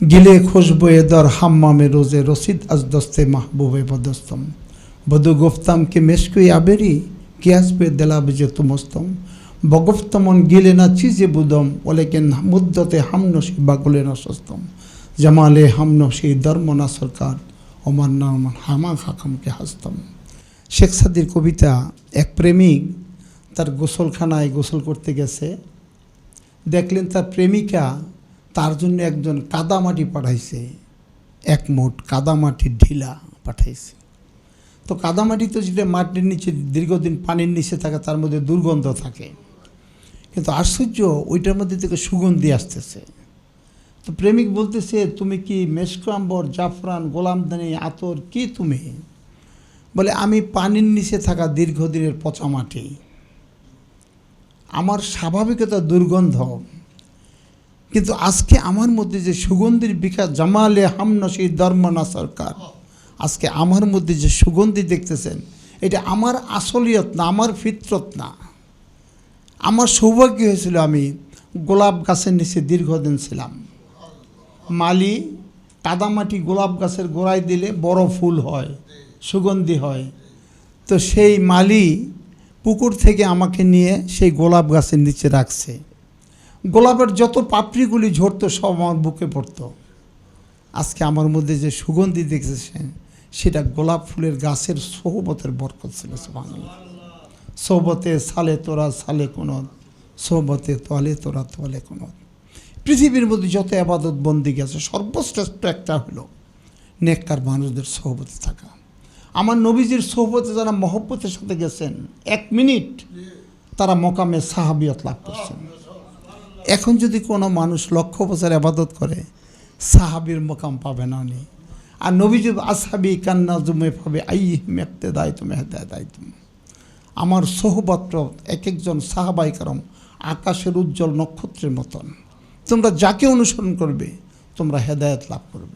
গিলে খুশবু এ দর হাম্মামে রোজে রসিদ আজ দস্তে মাহবুবে বদস্তম। বধু গুফতাম কে মেশকুই আবেরি কি আসবে দেলা বিজে তুমস্তম। বগফতমন গিলে না চিজে বুদম, ওলেকেন মুদ্দতে হামনসি বাগুলে না সস্তম। জামালে হামনসি ধর্ম না সরকার ওমার নাম হামা হাকামকে হাস্তম। শেখ সাদির কবিতা, এক প্রেমিক তার গোসলখানায় গোসল করতে গেছে। দেখলেন তার প্রেমিকা তার জন্য একজন কাদামাটি পাঠাইছে, এক মোট কাদামাটির ঢিলা পাঠাইছে। তো কাদামাটি তো যেটা মাটির নিচে দীর্ঘদিন পানির নিচে থাকে, তার মধ্যে দুর্গন্ধ থাকে। কিন্তু আশ্চর্য, ওইটার মধ্যে থেকে সুগন্ধি আসতেছে। তো প্রেমিক বলতেছে, তুমি কি মেশকাম্বর জাফরান গোলামদানি আতর, কি তুমি? বলে, আমি পানির নিচে থাকা দীর্ঘদিনের পচা মাটি। আমার স্বাভাবিকতা দুর্গন্ধ। কিন্তু আজকে আমার মধ্যে যে সুগন্ধির বিকাশ জামালে হামনসি ধর্মনা সরকার। আজকে আমার মধ্যে যে সুগন্ধি দেখতেছেন, এটা আমার আসলিয়ত না, আমার ফিতরত না। আমার সৌভাগ্য হয়েছিল আমি গোলাপ গাছের নিচে দীর্ঘদিন ছিলাম। মালি কাদামাটি গোলাপ গাছের গোড়ায় দিলে বড় ফুল হয়, সুগন্ধি হয়। তো সেই মালি পুকুর থেকে আমাকে নিয়ে সেই গোলাপ গাছের নিচে রাখছে। গোলাপের যত পাপড়িগুলি ঝরতো সব আমার বুকে পড়তো। আজকে আমার মধ্যে যে সুগন্ধি দেখতেছেন সেটা গোলাপ ফুলের গাছের সোহবতের বরকত ছিল, সুবহানাল্লাহ। সোহবতে সালে তোরা, সালে কোনদ সোহবতে তোয়ালে তোরা তোয়ালে কোনদ পৃথিবীর মধ্যে যত আবাদত বন্দি গেছে, সর্বশ্রেষ্ঠ একটা হলো নেককার মানুষদের সোহবতে থাকা। আমার নবীজির সোহবতে যারা মহব্বতের সাথে গেছেন, এক মিনিট তারা মকামে সাহাবিয়ত লাভ করছেন। এখন যদি কোনো মানুষ লক্ষ বছর আবাদত করে, সাহাবির মোকাম পাবে না উনি। আর নবীজি আসাবি কান্না জুমে পাবে আই মেপতে দায় তুমি হেতে দায় তুমি আমার সোহবত্র এক একজন সাহাবাই কারম আকাশের উজ্জ্বল নক্ষত্রের মতন। তোমরা যাকে অনুসরণ করবে, তোমরা হেদায়ত লাভ করবে।